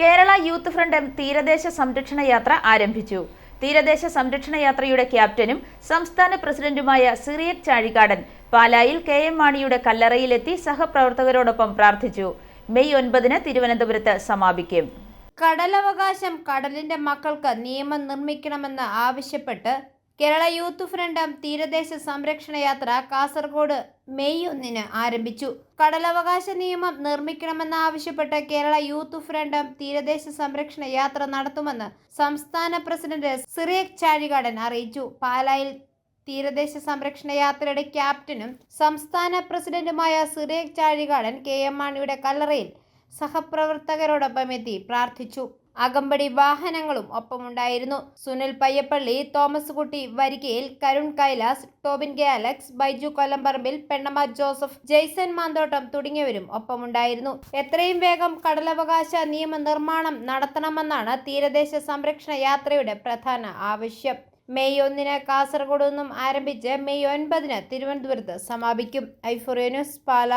Kerala youth front തീരദേശ സംരക്ഷണ യാത്ര ആരംഭിച്ചു. തീരദേശ സംരക്ഷണ യാത്രയുടെ ക്യാപ്റ്റനും സംസ്ഥാന പ്രസിഡന്റുമായ സിറിയക് ചാഴികാടൻ പാലായിൽ കെ എം മാണിയുടെ കല്ലറയിലെത്തി സഹപ്രവർത്തകരോടൊപ്പം പ്രാർത്ഥിച്ചു. മെയ് ഒൻപതിന് തിരുവനന്തപുരത്ത് സമാപിക്കും. കടലവകാശം കടലിന്റെ മക്കൾക്ക് നിയമം നിർമ്മിക്കണമെന്ന് ആവശ്യപ്പെട്ട് കേരള യൂത്ത് ഫ്രണ്ട് തീരദേശ സംരക്ഷണ യാത്ര കാസർഗോഡ് മെയ് ഒന്നിന് ആരംഭിച്ചു. കടലവകാശ നിയമം നിർമ്മിക്കണമെന്ന് ആവശ്യപ്പെട്ട് കേരള യൂത്ത് ഫ്രണ്ട് തീരദേശ സംരക്ഷണ യാത്ര നടത്തുമെന്ന് സംസ്ഥാന പ്രസിഡന്റ് സിറിയക് ചാഴികാടൻ അറിയിച്ചു. പാലായിൽ തീരദേശ സംരക്ഷണ യാത്രയുടെ ക്യാപ്റ്റനും സംസ്ഥാന പ്രസിഡന്റുമായ സിറിയക് ചാഴികാടൻ കെ എം മാണിയുടെ കല്ലറയിൽ സഹപ്രവർത്തകരോടൊപ്പം എത്തി പ്രാർത്ഥിച്ചു. അകമ്പടി വാഹനങ്ങളും ഒപ്പമുണ്ടായിരുന്നു. സുനിൽ പയ്യപ്പള്ളി തോമസ് കുട്ടി വരികയിൽ കരുൺ കൈലാസ് ടോബിൻ കെ അലക്സ് ബൈജു കൊല്ലംപറമ്പിൽ പെണ്ണമ്മ ജോസഫ് ജെയ്സൺ മാന്തോട്ടം തുടങ്ങിയവരും ഒപ്പമുണ്ടായിരുന്നു. എത്രയും വേഗം കടലവകാശ നിയമ നിർമ്മാണം നടത്തണമെന്നാണ് തീരദേശ സംരക്ഷണ യാത്രയുടെ പ്രധാന ആവശ്യം. മെയ് ഒന്നിന് കാസർഗോഡ് നിന്നും ആരംഭിച്ച് മെയ് ഒൻപതിന് തിരുവനന്തപുരത്ത് സമാപിക്കും. ഐഫോറിയ ന്യൂസ് പാല.